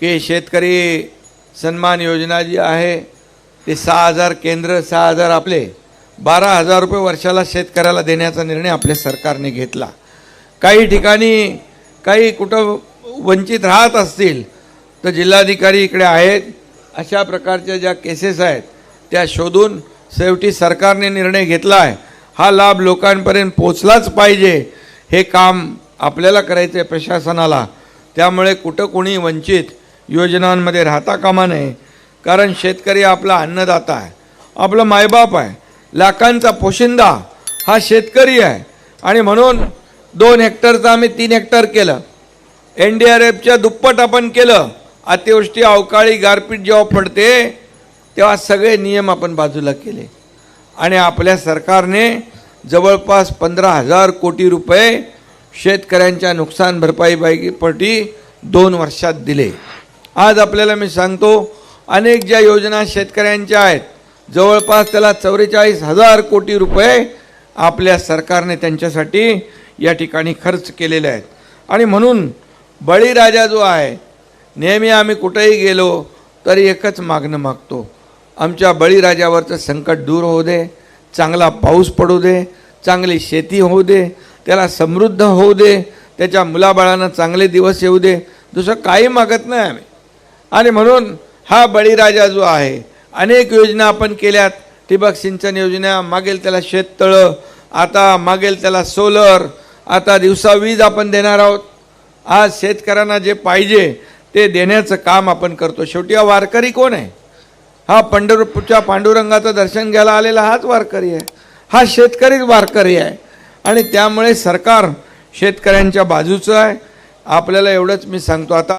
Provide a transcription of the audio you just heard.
की शेतकरी सन्मान योजना जी आहे ते सहा हजार केंद्र सहा हजार आपले बारा हजार रुपये वर्षाला शेतकऱ्याला देण्याचा निर्णय आपल्या सरकारने घेतला. काही ठिकाणी काही कुठं वंचित राहत असतील तर जिल्हाधिकारी इकडे आहेत. अशा प्रकारच्या ज्या केसेस आहेत त्या शोधून शेवटी सरकारने निर्णय घेतला आहे. हा लाभ लोकांपर्यंत पोचलाच पाहिजे हे काम आपल्याला करायचं आहे प्रशासनाला. त्यामुळे कुठं कोणी वंचित योजनांमध्ये राहता कामा नये. कारण शेतकरी आपला अन्नदाता आहे. आपलं मायबाप आहे. लाखांचा पोशिंदा हा शेतकरी आहे. आणि म्हणून दोन हेक्टरचं आम्ही तीन हेक्टर केलं. एन डी आर एफच्या दुप्पट आपण केलं. अतिवृष्टी अवकाळी गारपीट जेव्हा पडते तेव्हा सगळे नियम आपण बाजूला केले. आणि आपल्या सरकारने जवळपास पंधरा हजार कोटी रुपये शेतकऱ्यांच्या नुकसान भरपाईपैकी दोन वर्षात दिले. आज आपल्याला मी सांगतो अनेक ज्या योजना शेतकऱ्यांच्या आहेत जवळपास त्याला चौवेचाळीस हजार कोटी रुपये आपल्या सरकारने त्यांच्यासाठी या ठिकाणी खर्च केलेले आहेत. आणि म्हणून बळीराजा जो आहे नेहमी आम्ही कुठेही गेलो तरी एकच मागणं मागतो. आमच्या बळीराजावरचं संकट दूर होऊ दे चांगला पाऊस पडू दे चांगली शेती होऊ दे त्याला समृद्ध होऊ दे त्याच्या मुलाबाळांना चांगले दिवस येऊ दे दुसरं काही मागत नाही आम्ही. आणि म्हणून हा बळीराजा जो आहे अनेक योजना आपण केल्यात. ठिबक सिंचन योजना मागेल त्याला शेततळं आता मागेल त्याला सोलर आता दिवसा वीज आपण देणार आहोत. आज शेतकऱ्यांना जे पाहिजे ते देण्याचं काम आपण करतो. शेवटी हा वारकरी कोण आहे? हा पंढरपूरच्या पांडुरंगाचं दर्शन घ्यायला आलेला हाच वारकरी आहे. हा शेतकरीच वारकरी आहे. आणि त्यामुळे सरकार शेतकऱ्यांच्या बाजूचं आहे. आपल्याला एवढंच मी सांगतो. आता